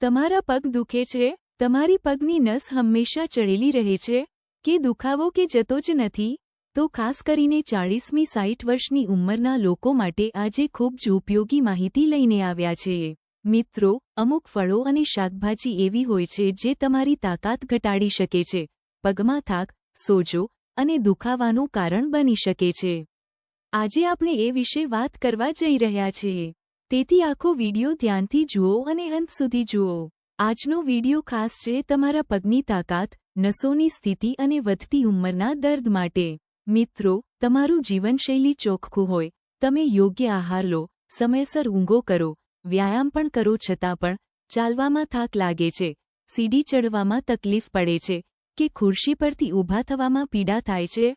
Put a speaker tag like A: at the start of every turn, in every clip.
A: તમારા પગ દુખે છે? તમારી પગની નસ હંમેશા ચડેલી રહે છે? કે દુખાવો કે જતો જ નથી? તો ખાસ કરીને ચાળીસમી સાઠ વર્ષની ઉંમરના લોકો માટે આજે ખૂબ જ ઉપયોગી માહિતી લઈને આવ્યા છે. મિત્રો, અમુક ફળો અને શાકભાજી એવી હોય છે જે તમારી તાકાત ઘટાડી શકે છે. પગમાં થાક, સોજો અને દુખાવાનું કારણ બની શકે છે. આજે આપણે એ વિશે વાત કરવા જઈ રહ્યા છીએ. તેથી આખો વીડિયો ધ્યાનથી જુઓ અને અંત સુધી જુઓ. આજનો વિડિયો ખાસ છે તમારા પગની તાકાત, નસોની સ્થિતિ અને વધતી ઉંમરના દર્દ માટે. મિત્રો, તમારું જીવનશૈલી ચોખ્ખું હોય. તમે યોગ્ય આહાર લો, સમયસર ઊંઘો કરો, વ્યાયામ પણ કરો છતાં પણ ચાલવામાં થાક લાગે છે. સીડી ચડવામાં તકલીફ પડે છે કે ખુરશી પરથી ઊભા થવામાં પીડા થાય છે?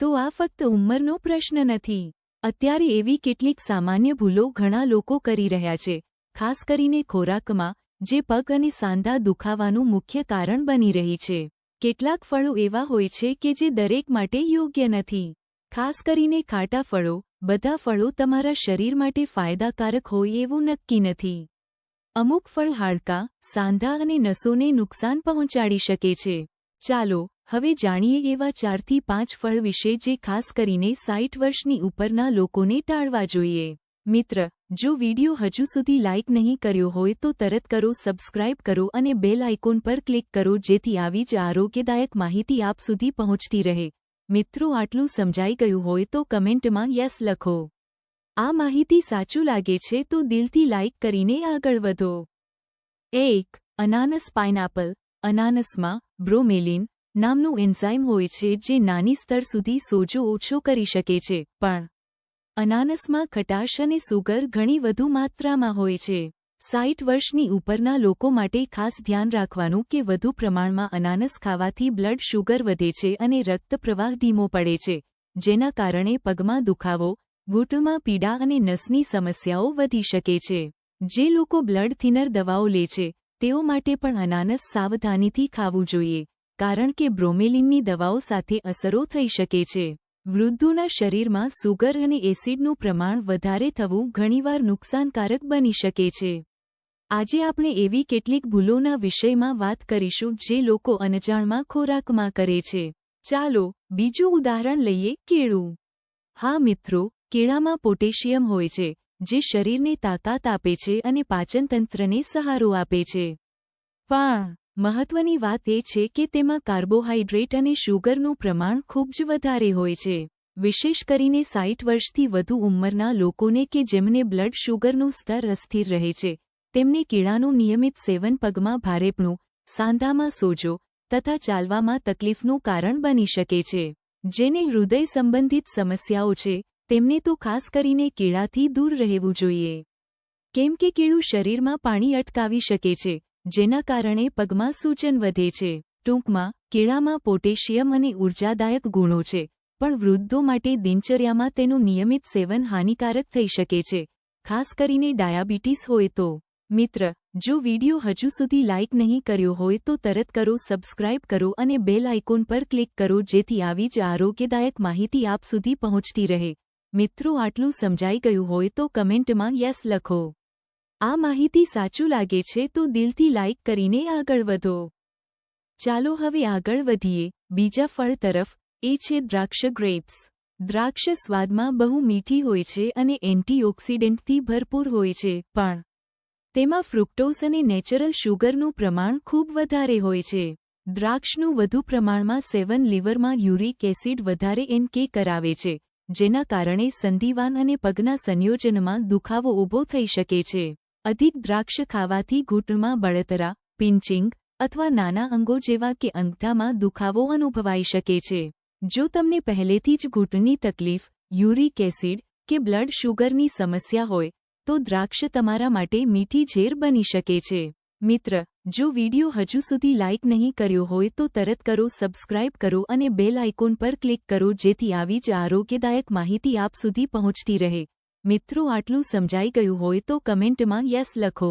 A: તો આ ફક્ત ઉંમરનો પ્રશ્ન નથી. અત્યારે એવી કેટલીક સામાન્ય ભૂલો ઘણા લોકો કરી રહ્યા છે, ખાસ કરીને ખોરાકમાં, જે પગ અને સાંધા દુખાવાનું મુખ્ય કારણ બની રહી છે. કેટલાક ફળો એવા હોય છે કે જે દરેક માટે યોગ્ય નથી. ખાસ કરીને ખાટા ફળો, બધા ફળો તમારા શરીર માટે ફાયદાકારક હોય એવું નક્કી નથી. અમુક ફળ હાડકાં, સાંધા અને નસોને નુકસાન પહોંચાડી શકે છે. ચાલો હવે જાણીએ એવા ચારથી પાંચ ફળ વિશે જે ખાસ કરીને સાઠ વર્ષની ઉપરના લોકોને ટાળવા જોઈએ. મિત્ર, જો વિડિયો હજુ સુધી લાઇક નહીં કર્યો હોય તો તરત કરો, સબસ્ક્રાઇબ કરો અને બેલ આઇકોન પર ક્લિક કરો જેથી આવી જ આરોગ્યદાયક માહિતી આપ સુધી પહોંચતી રહે. મિત્રો, આટલું સમજાઈ ગયું હોય તો કમેન્ટમાં યસ લખો. આ માહિતી સાચું લાગે છે તો દિલથી લાઇક કરીને આગળ વધો. એક, અનાનસ પાઇનએપલ અનાનસમાં બ્રોમેલિન નામનું એન્ઝાઇમ હોય છે જે નાની સ્તર સુધી સોજો ઓછો કરી શકે છે, પણ અનાનસમાં ખટાશ અને સુગર ઘણી વધુ માત્રામાં હોય છે. સાઠ વર્ષની ઉપરના લોકો માટે ખાસ ધ્યાન રાખવાનું કે વધુ પ્રમાણમાં અનાનસ ખાવાથી બ્લડ શુગર વધે છે અને રક્ત પ્રવાહ ધીમો પડે છે, જેના કારણે પગમાં દુખાવો ઘૂંટણમાં પીડા અને નસની સમસ્યાઓ વધી શકે છે. જે લોકો બ્લડ થિનર દવાઓ લે છે, તેઓ માટે પણ અનાનસ સાવધાનીથી ખાવું જોઈએ. કારણ કે બ્રોમેલિનની દવાઓ સાથે અસરો થઈ શકે છે. વૃદ્ધોના શરીરમાં સુગર અને એસિડનું પ્રમાણ વધારે થવું ઘણીવાર નુકસાનકારક બની શકે છે. આજે આપણે એવી કેટલીક ભૂલોના વિષયમાં વાત કરીશું જે લોકો અનજાણમાં ખોરાકમાં કરે છે. ચાલો, બીજું ઉદાહરણ લઈએ કેળું. હા મિત્રો, કેળામાં પોટેશિયમ હોય છે, જે શરીરને તાકાત આપે છે અને પાચનતંત્રને સહારો આપે છે. પણ. મહત્વની વાત એ છે કે તેમાં કાર્બોહાઈડ્રેટ અને શુગરનું પ્રમાણ ખૂબ જ વધારે હોય છે. વિશેષ કરીને સાઠ વર્ષથી વધુ ઉંમરના લોકોને કે જેમને બ્લડ શુગરનું સ્તર અસ્થિર રહે છે, તેમને કીડાનું નિયમિત સેવન પગમાં ભારેપણું, સાંધામાં સોજો તથા ચાલવામાં તકલીફનું કારણ બની શકે છે. જેને હૃદય સંબંધિત સમસ્યાઓ છે, તેમને તો ખાસ કરીને કીડાથી દૂર રહેવું જોઈએ. કેમ કે કીડું શરીરમાં પાણી અટકાવી શકે છે જેના કારણે પગમાં સૂચન વધે છે. ટૂંકમાં, કેળામાં પોટેશિયમ અને ઉર્જાદાયક ગુણો છે, પણ વૃદ્ધો માટે દિનચર્યામાં તેનું નિયમિત સેવન હાનિકારક થઈ શકે છે. ખાસ કરીને ડાયાબિટીસ હોય તો. મિત્ર, જો વિડિયો હજુ સુધી લાઇક નહીં કર્યો હોય તો તરત કરો, સબસ્ક્રાઇબ કરો અને બેલ આઇકોન પર ક્લિક કરો જેથી આવી જ આરોગ્યદાયક માહિતી આપ સુધી પહોંચતી રહે. મિત્રો, આટલું સમજાઈ ગયું હોય તો કમેન્ટમાં યસ લખો. આ માહિતી સાચું લાગે છે તો દિલથી લાઇક કરીને આગળ વધો. ચાલો હવે આગળ વધીએ. બીજા ફળ તરફ, એ છે દ્રાક્ષ ગ્રેપ્સ. દ્રાક્ષ સ્વાદમાં બહુ મીઠી હોય છે અને એન્ટીઓક્સિડન્ટથી ભરપૂર હોય છે, પણ તેમાં ફ્રુક્ટોસ અને નેચરલ શુગરનું પ્રમાણ ખૂબ વધારે હોય છે. દ્રાક્ષનું વધુ પ્રમાણમાં સેવન લીવરમાં યુરિક એસિડ વધારે એનકે કરાવે છે, જેના કારણે સંધિવાન અને પગના સંયોજનમાં દુખાવો ઊભો થઈ શકે છે. અધિક દ્રાક્ષ ખાવાથી ઘૂંટણમાં બળતરા, પિંચિંગ અથવા નાના અંગો જેવા કે અંગઠામાં દુખાવો અનુભવાઈ શકે છે. જો તમને પહેલેથી જ ઘૂંટણની તકલીફ, યુરિક એસિડ કે બ્લડ શુગરની સમસ્યા હોય, તો દ્રાક્ષ તમારા માટે મીઠી ઝેર બની શકે છે. મિત્ર, જો વિડિયો હજુ સુધી લાઇક નહીં કર્યો હોય તો તરત કરો, સબસ્ક્રાઇબ કરો અને બેલ આઇકોન પર ક્લિક કરો જેથી આવી જ આરોગ્યદાયક માહિતી આપ સુધી પહોંચતી રહે. મિત્રો આટલું સમજાઈ ગયું હોય તો કમેન્ટમાં યસ લખો.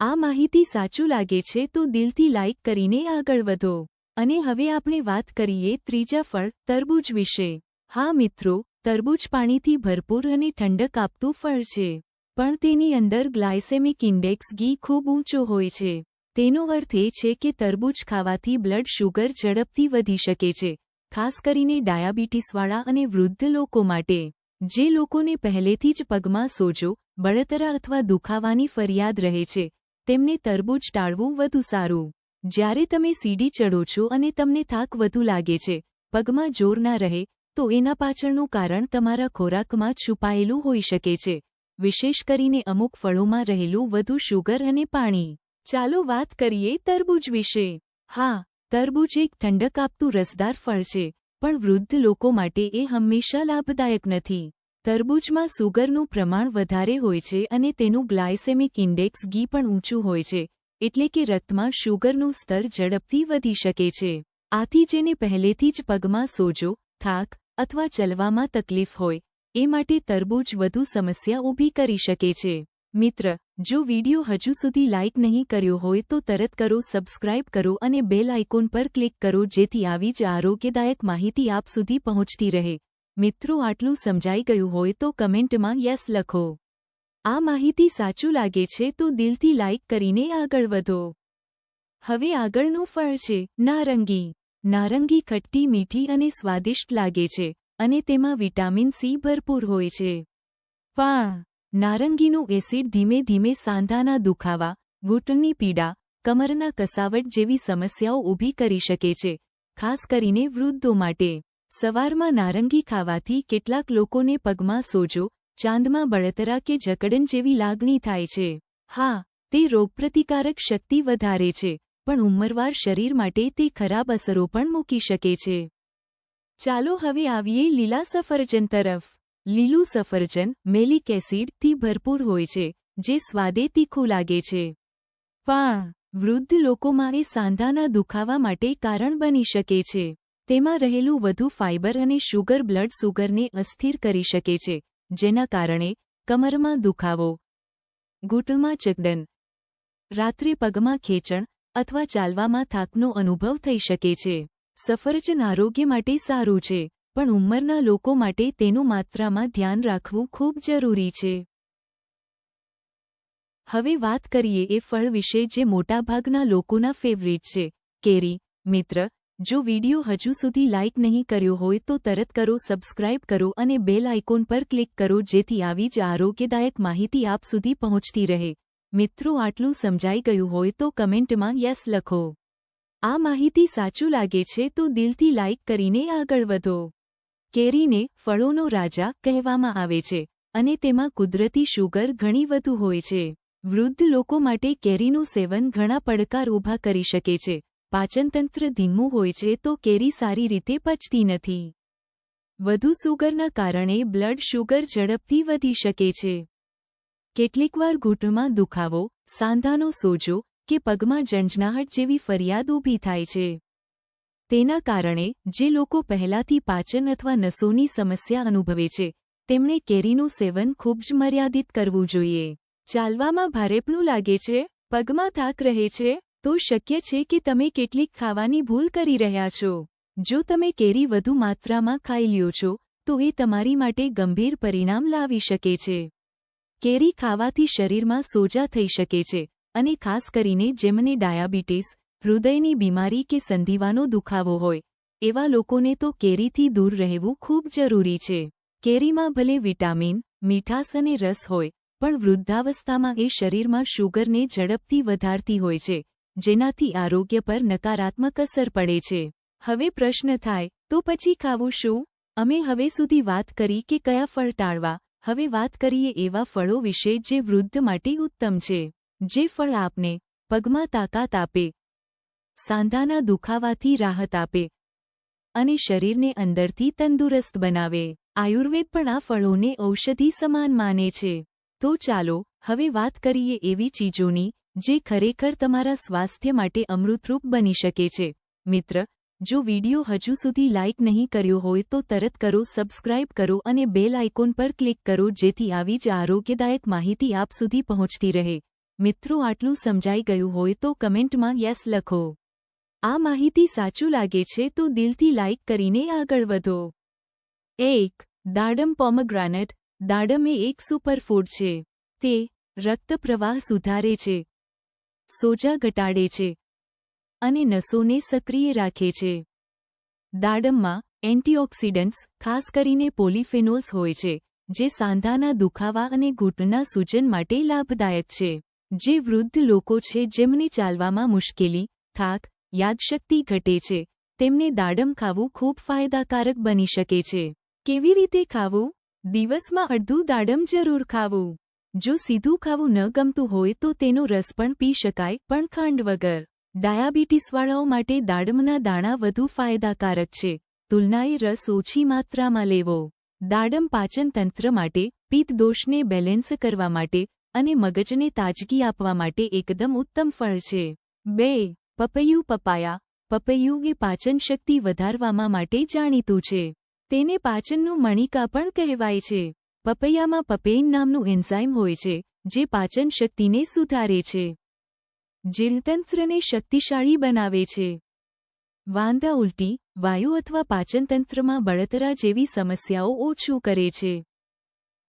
A: આ માહિતી સાચું લાગે છે તો દિલથી લાઇક કરીને આગળ વધો. અને હવે આપણે વાત કરીએ ત્રીજા ફળ, તરબૂચ વિશે. હા મિત્રો, તરબૂચ પાણીથી ભરપૂર અને ઠંડક આપતું ફળ છે. પણ તેની અંદર ગ્લાયસેમિક ઇન્ડેક્સ ઘી ખૂબ ઊંચો હોય છે. તેનો અર્થ એ છે કે તરબૂચ ખાવાથી બ્લડ શુગર ઝડપથી વધી શકે છે, ખાસ કરીને ડાયાબિટીસવાળા અને વૃદ્ધ લોકો માટે. જે લોકોને પહેલેથી જ પગમાં સોજો, બળતરા અથવા દુખાવાની ફરિયાદ રહે છે, તેમને તરબૂચ ટાળવું વધુ સારું. જ્યારે તમે સીડી ચડો છો અને તમને થાક વધુ લાગે છે, પગમાં જોર ના રહે, તો એના પાછળનું કારણ તમારા ખોરાકમાં છુપાયેલું હોઈ શકે છે. વિશેષ કરીને અમુક ફળોમાં રહેલું વધુ શુગર અને પાણી. ચાલો વાત કરીએ તરબૂચ વિશે. હા, તરબૂચ એક ઠંડક આપતું રસદાર ફળ છે. પણ વૃદ્ધ લોકો માટે એ હંમેશા લાભદાયક નથી. તરબૂચમાં સુગરનું પ્રમાણ વધારે હોય છે અને તેનું ગ્લાયસેમિક ઇન્ડેક્સ ઘી પણ ઊંચું હોય છે, એટલે કે રક્તમાં શુગરનું સ્તર ઝડપથી વધી શકે છે. આથી જેને પહેલેથી જ પગમાં સોજો, થાક અથવા ચલવામાં તકલીફ હોય, એ માટે તરબૂચ વધુ સમસ્યા ઊભી કરી શકે છે. મિત્ર, જો વિડિયો હજુ સુધી લાઇક નહીં કર્યો હોય તો તરત કરો, સબસ્ક્રાઇબ કરો અને બેલ આઇકોન પર ક્લિક કરો જેથી આવી જ આરોગ્યદાયક માહિતી આપ સુધી પહોંચતી રહે. મિત્રો, આટલું સમજાઈ ગયું હોય તો કમેન્ટમાં યસ લખો. આ માહિતી સાચું લાગે છે તો દિલથી લાઇક કરીને આગળ વધો. હવે આગળનું ફળ છે, નારંગી. નારંગી ખટ્ટી, મીઠી અને સ્વાદિષ્ટ લાગે છે અને તેમાં વિટામિન સી ભરપૂર હોય છે. પણ નારંગીનું એસિડ ધીમે ધીમે સાંધાના દુખાવા, ઘૂંટણની પીડા, કમરના કસાવટ જેવી સમસ્યાઓ ઊભી કરી શકે છે, ખાસ કરીને વૃદ્ધો માટે. સવારમાં નારંગી ખાવાથી કેટલાક લોકોને પગમાં સોજો, ચાંદમાં બળતરા કે જકડન જેવી લાગણી થાય છે. હા, તે રોગપ્રતિકારક શક્તિ વધારે છે, પણ ઉંમરવાર શરીર માટે તે ખરાબ અસરો પણ મૂકી શકે છે. ચાલો હવે આવીએ લીલા સફરજન તરફ. લીલું સફરજન મેલિક એસિડથી ભરપૂર હોય છે, જે સ્વાદે તીખું લાગે છે. પણ, વૃદ્ધ લોકોમાં એ સાંધાના દુખાવા માટે કારણ બની શકે છે. તેમાં રહેલું વધુ ફાઇબર અને શુગર બ્લડ સુગરને અસ્થિર કરી શકે છે, જેના કારણે કમરમાં દુખાવો ઘૂંટણમાં ચકડન, રાત્રે પગમાં ખેંચણ અથવા ચાલવામાં થાકનો અનુભવ થઈ શકે છે. સફરજન આરોગ્ય માટે સારું છે. પણ ઉંમરના લોકો માટે તેનું માત્રામાં ધ્યાન રાખવું ખૂબ જરૂરી છે. હવે વાત કરીએ એ ફળ વિશે જે મોટાભાગના લોકોના ફેવરિટ છે. કેરી, મિત્ર, જો વિડિયો હજુ સુધી લાઇક નહીં કર્યો હોય તો તરત કરો સબસ્ક્રાઇબ કરો અને બેલ આઇકોન પર ક્લિક કરો જેથી આવી જ આરોગ્યદાયક માહિતી આપ સુધી પહોંચતી રહે. મિત્રો, આટલું સમજાઈ ગયું હોય તો કમેન્ટમાં યસ લખો. આ માહિતી સાચું લાગે છે તો દિલથી લાઇક કરીને આગળ વધો. કેરીને ફળોનો રાજા કહેવામાં આવે છે અને તેમાં કુદરતી શુગર ઘણી વધુ હોય છે. વૃદ્ધ લોકો માટે કેરીનું સેવન ઘણા પડકાર ઊભા કરી શકે છે. પાચનતંત્ર ધીમું હોય છે તો કેરી સારી રીતે પચતી નથી. વધુ સુગરના કારણે બ્લડ શુગર ઝડપથી વધી શકે છે. કેટલીકવાર ઘૂંટમાં દુખાવો, સાંધાનો સોજો કે પગમાં જંજનાહટ જેવી ફરિયાદ ઊભી થાય છે. તેના કારણે, જે લોકો પહેલાથી પાચન અથવા નસોની સમસ્યા અનુભવે છે તેમણે કેરીનું સેવન ખૂબ જ મર્યાદિત કરવું જોઈએ. ચાલવામાં ભારેપણું લાગે છે, પગમાં થાક રહે છે, તો શક્ય છે કે તમે કેટલીક ખાવાની ભૂલ કરી રહ્યા છો. જો તમે કેરી વધુ માત્રામાં ખાઈ લ્યો છો, તો એ તમારી માટે ગંભીર પરિણામ લાવી શકે છે. કેરી ખાવાથી શરીરમાં સોજા થઈ શકે છે, અને ખાસ કરીને જેમને ડાયાબિટીસ હૃદયની બીમારી કે સંધિવાનો દુખાવો હોય, એવા લોકોને તો કેરીથી દૂર રહેવું ખૂબ જરૂરી છે. કેરીમાં ભલે વિટામિન મીઠાસ અને રસ હોય, પણ વૃદ્ધાવસ્થામાં એ શરીરમાં શુગરને ઝડપથી વધારતી હોય છે, જેનાથી આરોગ્ય પર નકારાત્મક અસર પડે છે. હવે પ્રશ્ન થાય, તો પછી ખાવું શું? અમે હવે સુધી વાત કરી કે કયા ફળ ટાળવા, હવે વાત કરીએ એવા ફળો વિશે જે વૃદ્ધ માટે ઉત્તમ છે. જે ફળ આપને, પગમાં તાકાત આપે સાંધાના દુખાવાથી રાહત આપે અને શરીરને અંદરથી તંદુરસ્ત બનાવે. આયુર્વેદ પણ આ ફળોને ઔષધિ સમાન માને છે. તો ચાલો, હવે વાત કરીએ એવી ચીજોની, જે ખરેખર તમારા સ્વાસ્થ્ય માટે અમૃતરૂપ બની શકે છે. મિત્ર, જો વિડિયો હજુ સુધી લાઇક નહીં કર્યો હોય તો તરત કરો, સબસ્ક્રાઇબ કરો અને બેલ આઇકોન પર ક્લિક કરો, જેથી આવી જ આરોગ્યદાયક માહિતી આપ સુધી પહોંચતી રહે. મિત્રો, આટલું સમજાઈ ગયું હોય તો કમેન્ટમાં યસ લખો. આ માહિતી સાચું લાગે છે તો દિલથી લાઇક કરીને આગળ વધો. એક, દાડમ પોમગ્રાનેટ. દાડમ એ એક સુપરફૂડ છે. તે રક્ત પ્રવાહ સુધારે છે. સોજા ઘટાડે છે. અને નસોને સક્રિય રાખે છે. દાડમમાં એન્ટીઓક્સિડન્ટ્સ, ખાસ કરીને પોલિફેનોલ્સ હોય છે, જે સાંધાના દુખાવા અને ઘૂંટણના સૂજન માટે લાભદાયક છે. જે વૃદ્ધ લોકો છે જેમને ચાલવામાં મુશ્કેલી, થાક યાદશક્તિ ઘટે છે. તેમને દાડમ ખાવું ખૂબ ફાયદાકારક બની શકે છે. કેવી રીતે ખાવું? દિવસમાં અડધું દાડમ જરૂર ખાવું. જો સીધું ખાવું ન ગમતું હોય તો તેનો રસ પણ પી શકાય, પણ ખાંડ વગર. ડાયાબિટીસવાળાઓ માટે દાડમના દાણા વધુ ફાયદાકારક છે. તુલનાએ રસ ઓછી માત્રામાં લેવો. દાડમ પાચનતંત્ર માટે, પિત્ત દોષને બેલેન્સ કરવા માટે અને મગજને તાજગી આપવા માટે એકદમ ઉત્તમ ફળ છે. બે પપૈયું પપાયા. પપૈયું એ પાચન શક્તિ વધારવામાં માટે જાણીતું છે. તેને પાચનનું મણિકા પણ કહેવાય છે. પપૈયામાં પપેઇન નામનું એન્ઝાઇમ હોય છે, જે પાચન શક્તિને સુધારે છે. જીર્ણતંત્રને શક્તિશાળી બનાવે છે. વાંદા ઉલટી, વાયુ અથવા પાચનતંત્રમાં બળતરા જેવી સમસ્યાઓ ઓછું કરે છે.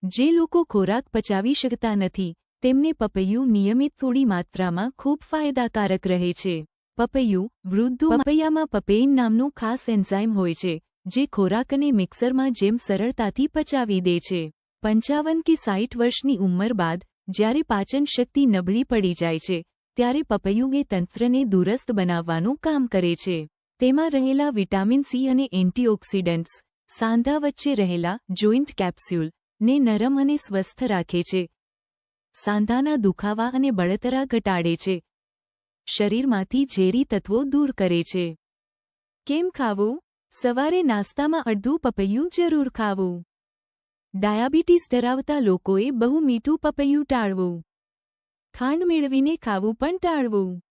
A: જે લોકો ખોરાક પચાવી શકતા નથી, તેમને પપૈયું નિયમિત થોડી માત્રામાં ખૂબ ફાયદાકારક રહે છે. પપૈયું, વૃદ્ધુ પપૈયામાં પપેઇન નામનું ખાસ એન્ઝાઇમ હોય છે, જે ખોરાકને મિક્સરમાં જેમ સરળતાથી પચાવી દે છે. પંચાવન કે સાઠ વર્ષની ઉંમર બાદ, જ્યારે પાચન શક્તિ નબળી પડી જાય છે, ત્યારે પપૈયું એ તંત્રને દુરસ્ત બનાવવાનું કામ કરે છે. તેમાં રહેલા વિટામિન સી અને એન્ટીઓક્સિડન્ટ્સ, સાંધા વચ્ચે રહેલા જોઇન્ટ કેપ્સ્યુલ, ને નરમ અને સ્વસ્થ રાખે છે. સાંધાના દુખાવા અને બળતરા ઘટાડે છે. શરીરમાંથી ઝેરી તત્વો દૂર કરે છે. કેમ ખાવું? સવારે નાસ્તામાં અડધું પપૈયું જરૂર ખાવું. ડાયાબિટીસ ધરાવતા લોકોએ બહુ મીઠું પપૈયું ટાળવું. ખાંડ મેળવીને ખાવું પણ ટાળવું.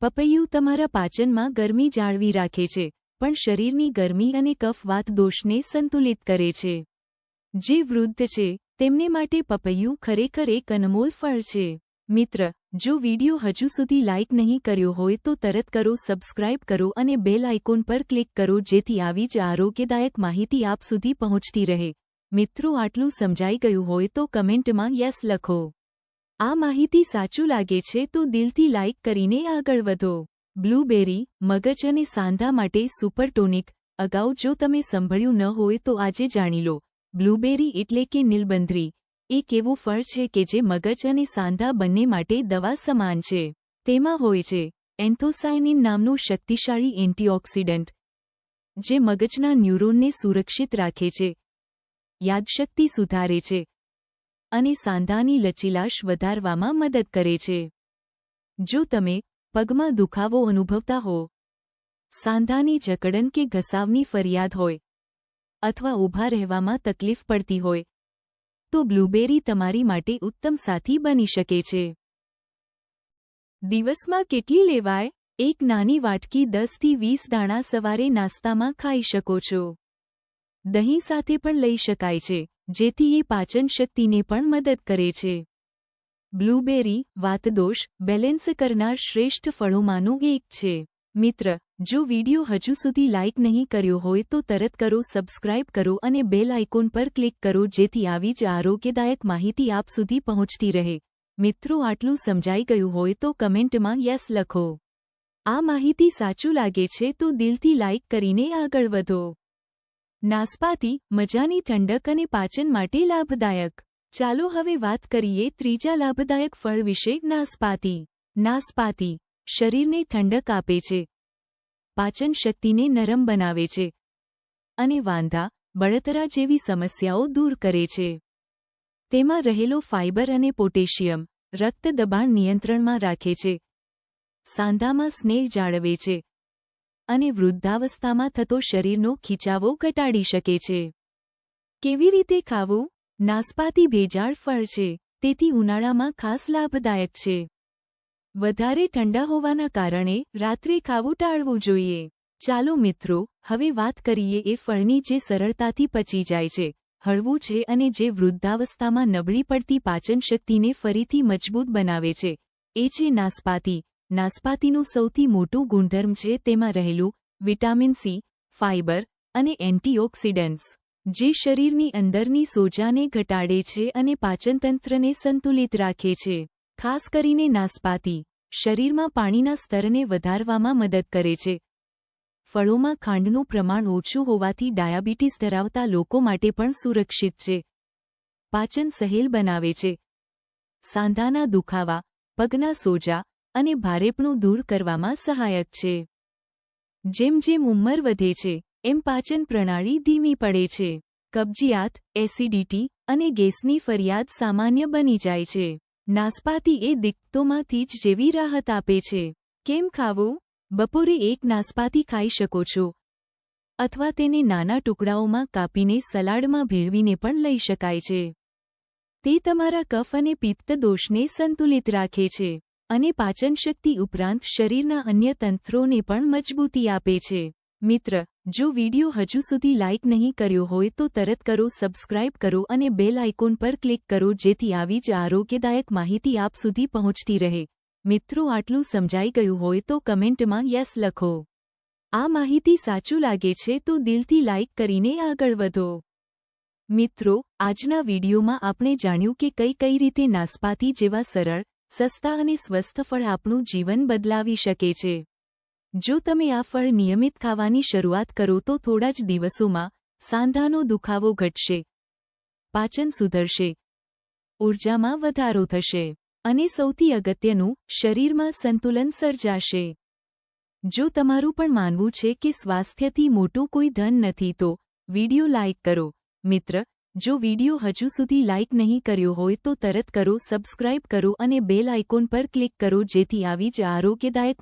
A: પપૈયું તમારા પાચનમાં ગરમી જાળવી રાખે છે, પણ શરીરની ગરમી અને કફવાત દોષને સંતુલિત કરે છે. જે વૃદ્ધ છે, તેમને માટે પપૈયું ખરેખર એક અનમોલ ફળ છે. મિત્ર, જો વિડિયો હજુ સુધી લાઇક નહીં કર્યો હોય તો તરત કરો, સબસ્ક્રાઇબ કરો અને બેલ આઇકોન પર ક્લિક કરો જેથી આવી જ આરોગ્યદાયક માહિતી આપ સુધી પહોંચતી રહે. મિત્રો, આટલું સમજાઈ ગયું હોય તો કમેન્ટમાં યસ લખો. આ માહિતી સાચું લાગે છે તો દિલથી લાઇક કરીને આગળ વધો. બ્લૂબેરી, મગજ અને સાંધા માટે સુપરટોનિક અગાઉ જો તમે સંભળ્યું ન હોય તો આજે જાણી લો. બ્લૂબેરી એટલે કે નીલબંધરી. એક એવું ફળ છે કે જે મગજ અને સાંધા બંને માટે દવા સમાન છે. તેમાં હોય છે, એન્થોસાયનિન નામનું શક્તિશાળી એન્ટીઓક્સિડન્ટ, જે મગજના ન્યુરોનને સુરક્ષિત રાખે છે, યાદશક્તિ સુધારે છે, અને સાંધાની લચીલાશ વધારવામાં મદદ કરે છે. જો તમે પગમાં દુખાવો અનુભવતા હો, સાંધાની જકડન કે ઘસાવની ફરિયાદ હોય, અથવા ઊભા રહેવામાં તકલીફ પડતી હોય તો બ્લૂબેરી તમારી માટે ઉત્તમ સાથી બની શકે છે. દિવસમાં કેટલી લેવાય? એક નાની વાટકી દસથી વીસ દાણા સવારે નાસ્તામાં ખાઈ શકો છો. દહીં સાથે પણ લઈ શકાય છે, જેથી એ પાચન શક્તિને પણ મદદ કરે છે. બ્લૂબેરી, વાતદોષ, બેલેન્સ કરનાર શ્રેષ્ઠ ફળોમાંનું એક છે. મિત્ર જો વિડિયો હજુ સુધી લાઇક નહીં કર્યો હોય તો તરત કરો, સબસ્ક્રાઇબ કરો અને બેલ આઇકોન પર ક્લિક કરો જેથી આવી જ આરોગ્યદાયક માહિતી આપ સુધી પહોંચતી રહે. મિત્રો, આટલું સમજાઈ ગયું હોય તો કમેન્ટમાં યસ લખો. આ માહિતી સાચું લાગે છે તો દિલથી લાઇક કરીને આગળ વધો. નાસપાતી, મજાની ઠંડક અને પાચન માટે લાભદાયક. ચાલો હવે વાત કરીએ ત્રીજા લાભદાયક ફળ વિશે, નાસપાતી. નાસપાતી, શરીરને ઠંડક આપે છે. પાચન શક્તિને નરમ બનાવે છે અને વાંધા, બળતરા જેવી સમસ્યાઓ દૂર કરે છે. તેમાં રહેલો ફાઇબર અને પોટેશિયમ રક્ત દબાણ નિયંત્રણમાં રાખે છે. સાંધામાં સ્નેહ જાળવે છે અને વૃદ્ધાવસ્થામાં થતો શરીરનો ખીચાવો ઘટાડી શકે છે. કેવી રીતે ખાવું? નાસપાતી ભેજાળ ફળ છે, તેથી ઉનાળામાં ખાસ લાભદાયક છે. વધારે ઠંડા હોવાના કારણે રાત્રે ખાવું ટાળવું જોઈએ. ચાલો મિત્રો, હવે વાત કરીએ એ ફળની જે સરળતાથી પચી જાય છે, હળવું છે અને જે વૃદ્ધાવસ્થામાં નબળી પડતી પાચન શક્તિને ફરીથી મજબૂત બનાવે છે. એ છે નાસપાતી. નાસપાતીનું સૌથી મોટું ગુણધર્મ છે તેમાં રહેલું વિટામિન સી ફાઇબર અને એન્ટીઓક્સિડન્ટ્સ, જે શરીરની અંદરની સોજાને ઘટાડે છે અને પાચનતંત્રને સંતુલિત રાખે છે. ખાસ કરીને નાસપાતી, શરીરમાં પાણીના સ્તરને વધારવામાં મદદ કરે છે. ફળોમાં ખાંડનું પ્રમાણ ઓછું હોવાથી ડાયાબિટીસ ધરાવતા લોકો માટે પણ સુરક્ષિત છે. પાચન સહેલ બનાવે છે. સાંધાના દુખાવા, પગના સોજા અને ભારેપણું દૂર કરવામાં સહાયક છે. જેમ જેમ ઉંમર વધે છે, એમ પાચન પ્રણાલી ધીમી પડે છે. કબજિયાત, એસિડિટી અને ગેસની ફરિયાદ સામાન્ય બની જાય છે. નાસપાતી એ દિક્કતોમાંથી જ જેવી રાહત આપે છે. કેમ ખાવું? બપોરે એક નાસપાતી ખાઈ શકો છો. અથવા તેને નાના ટુકડાઓમાં કાપીને સલાડમાં ભેળવીને પણ લઈ શકાય છે. તે તમારા કફ અને પિત્ત દોષને સંતુલિત રાખે છે અને પાચનશક્તિ ઉપરાંત શરીરના અન્ય તંત્રોને પણ મજબૂતી આપે છે. મિત્ર જો વિડિયો હજુ સુધી લાઇક નહીં કર્યો હોય તો તરત કરો, સબસ્ક્રાઇબ કરો અને બેલ આઇકોન પર ક્લિક કરો જેથી આવી જ આરોગ્યદાયક માહિતી આપ સુધી પહોંચતી રહે. મિત્રો આટલું સમજાઈ ગયું હોય તો કમેન્ટમાં યસ લખો. આ માહિતી સાચું લાગે છે તો દિલથી લાઇક કરીને આગળ વધો. મિત્રો, આજના વિડીયોમાં આપણે જાણ્યું કે કઈ કઈ રીતે નાસપાતી જેવા સરળ, સસ્તા અને સ્વસ્થ ફળ આપણું જીવન બદલાવી શકે છે. જો તમે આ ફળ નિયમિત ખાવાની શરૂઆત કરો તો થોડા જ દિવસોમાં સાંધાનો દુખાવો ઘટશે. પાચન સુધરશે. ઊર્જામાં વધારો થશે. અને સૌથી અગત્યનું, શરીરમાં સંતુલન સર્જાશે. જો તમારું પણ માનવું છે કે સ્વાસ્થ્યથી મોટું કોઈ ધન નથી તો વિડિયો લાઇક કરો. મિત્ર, જો વિડિયો હજુ સુધી લાઇક નહીં કર્યો હોય તો તરત કરો, સબસ્ક્રાઇબ કરો અને બેલ આઇકોન પર ક્લિક કરો જેથી આવી જ આરોગ્યદાયક